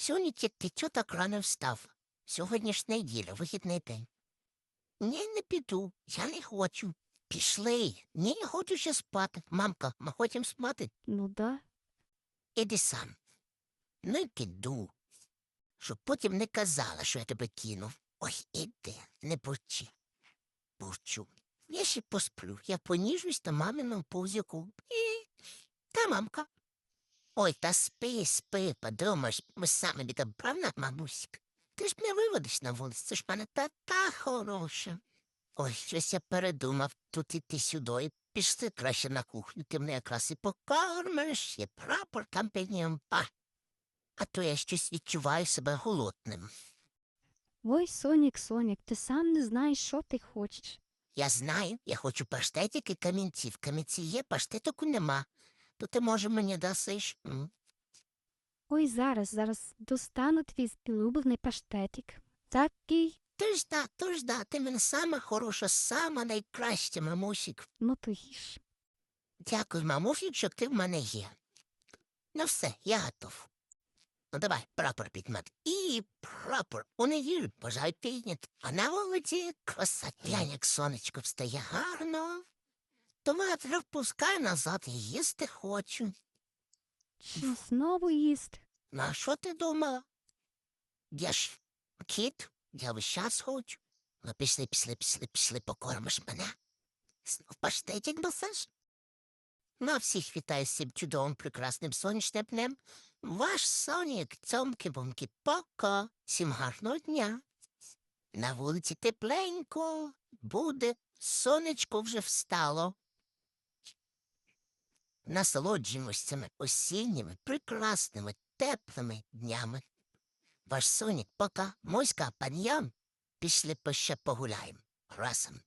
Сьогодні чого так рано встав. Сьогодні ж неділя, вихідний день. Ні, не піду, я не хочу. Пішли. Ні, я хочу ще спати. Мамка, ми хочемо спати. Ну да. Іди сам. Ну й піду. Щоб потім не казала, що я тебе кинув. Ой, іди, не бурчи. Бурчу. Я ще посплю. Я поніжусь на маминому повзяку. І... Та мамка. Ой, та спи, спи, подумаєш, ми самі відом, правда, мамуська? Ти ж мене виводиш на вулицю, це ж мене та хороша. Ой, щось я передумав тут іти сюди. Пішли краще на кухню, ти мене якраз і покормиш, є прапор там піднім. А, а то я щось відчуваю себе голодним. Ой, Сонік, Сонік, ти сам не знаєш, що ти хочеш. Я знаю, я хочу паштетик і камінці. В камінці є, паштетику нема. То ти, може, мені дасиш? М? Ой, зараз, зараз достану твій улюблений паштетик. Такий, Ти ж да, то ж да, ти мене сама хороша, сама найкраща, мамусік. ну то їж. Дякую, мамусік, що ти в мене є. Ну все, я готов. Ну давай, прапор підмет. І прапор. У неділю бажаю підняти. А на вулиці красотня, як сонечко встає гарно. Тому я тебе назад і їсти хочу. Знову їсти? Ну, а що ти думала? Я ж кіт, я весь час хочу. Ну, пішли, пішли, пішли, пішли, покормиш мене. Знов паштетик досиш? Ну, всіх вітаю з цим чудовим прекрасним сонячним днем. Ваш сонік, цьомки-бомки, пока. Всім гарного дня. На вулиці тепленько буде, сонечко вже встало. Насолоджуємось цими осінніми, прекрасними, теплими днями. Ваш сонік пока, моська паньям, пішли поще погуляємо разом.